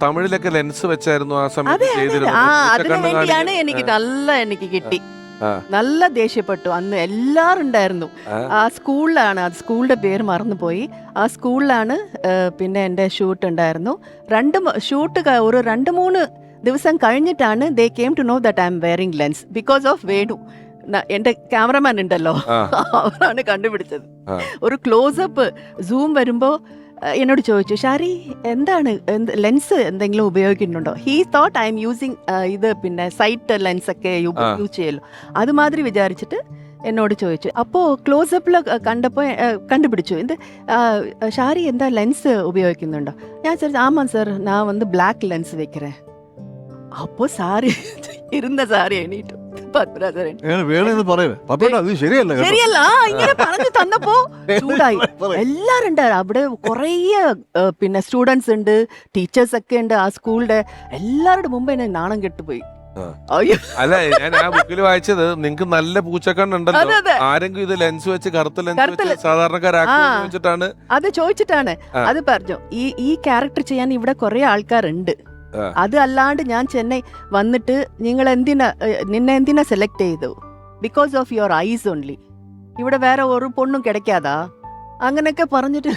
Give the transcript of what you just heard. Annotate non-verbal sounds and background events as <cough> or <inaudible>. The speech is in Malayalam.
തമിഴിലൊക്കെ ലെൻസ് വെച്ചായിരുന്നു ആ സമയത്ത് അതെ അതെ. ചെയ്തിരുന്നത് ആ അതിനു പൂച്ചക്കണ്ണ് വേണ്ടിയാണ് കാണിക്കാൻ. എനിക്ക് നല്ല എനിക്ക് കിട്ടി ആ. നല്ല ദേഷ്യപ്പെട്ടു അന്ന് എല്ലാരും ഉണ്ടായിരുന്നു ആ. ആ സ്കൂളിലാണ് അത് സ്കൂളിന്റെ പേര് മറന്നുപോയി ആ സ്കൂളിലാണ് പിന്നെ എന്റെ ഷൂട്ട് ഉണ്ടായിരുന്നു രണ്ട് ഷൂട്ട് ഒരു രണ്ട് മൂന്ന് ദിവസം കഴിഞ്ഞിട്ടാണ് they came to know that I am wearing lens because of Venu ന- എന്റെ ക്യാമറമാൻ ഉണ്ടല്ലോ ആ. അവരാണ് കണ്ടുപിടിച്ചത് ആ. ഒരു ക്ലോസപ്പ് സൂം വരുമ്പോൾ എന്നോട് ചോദിച്ചു ഷാരി എന്താണ് ലെൻസ് എന്തെങ്കിലും ഉപയോഗിക്കുന്നുണ്ടോ? He thought I M using ഇത് പിന്നെ സൈറ്റ് ലെൻസ് ഒക്കെ യൂസ് ചെയ്യലോ അതുമാതിരി വിചാരിച്ചിട്ട് എന്നോട് ചോദിച്ചു. അപ്പോൾ ക്ലോസപ്പിൽ കണ്ടപ്പോൾ കണ്ടുപിടിച്ചു. എന്ത് ഷാരി എന്താ ലെൻസ് ഉപയോഗിക്കുന്നുണ്ടോ? ഞാൻ ചോദിച്ചു ആമാ സർ ഞാൻ വന്ന് ബ്ലാക്ക് ലെൻസ് വെക്കറേ. അപ്പോൾ സാരി ഇരുന്ന സാറി എണീറ്റു. ശരിയല്ല ഇങ്ങനെ പറഞ്ഞു തന്നപ്പോ <laughs> ചൂടായി. എല്ലാരും ഉണ്ട്. അവിടെ കുറേ പിന്നെ സ്റ്റുഡൻസ് ഉണ്ട്. ടീച്ചേഴ്സ് ഒക്കെ ഉണ്ട് ആ സ്കൂളിന്റെ എല്ലാവരുടെ മുമ്പ് എന്നെ നാണം കെട്ടുപോയി. അല്ല ഞാൻ ആ ബുക്കിൽ വായിച്ചത് നിങ്ങക്ക് നല്ല പൂച്ചക്കണ്ണുണ്ടല്ലോ ആരെങ്കിലും ഇത് ലെൻസ് വെച്ച് കറുത്ത ലെൻസ് വെച്ച് സാധാരണക്കാരാക്കിട്ടാണ് അത് ചോദിച്ചിട്ടാണ്. അത് പറഞ്ഞു. ഈ ഈ ക്യാരക്ടർ ചെയ്യാൻ ഇവിടെ കുറെ ആൾക്കാരുണ്ട്. അത് അല്ലാണ്ട് ഞാൻ ചെന്നൈ വന്നിട്ട് നിങ്ങൾ എന്തിനാ നിന്നെ എന്തിനാ സെലക്ട് ചെയ്തു? Because of your eyes only ഇവിടെ വേറെ ഒരു പൊണ്ണും കിടക്കാതാ. അങ്ങനെയൊക്കെ പറഞ്ഞിട്ട്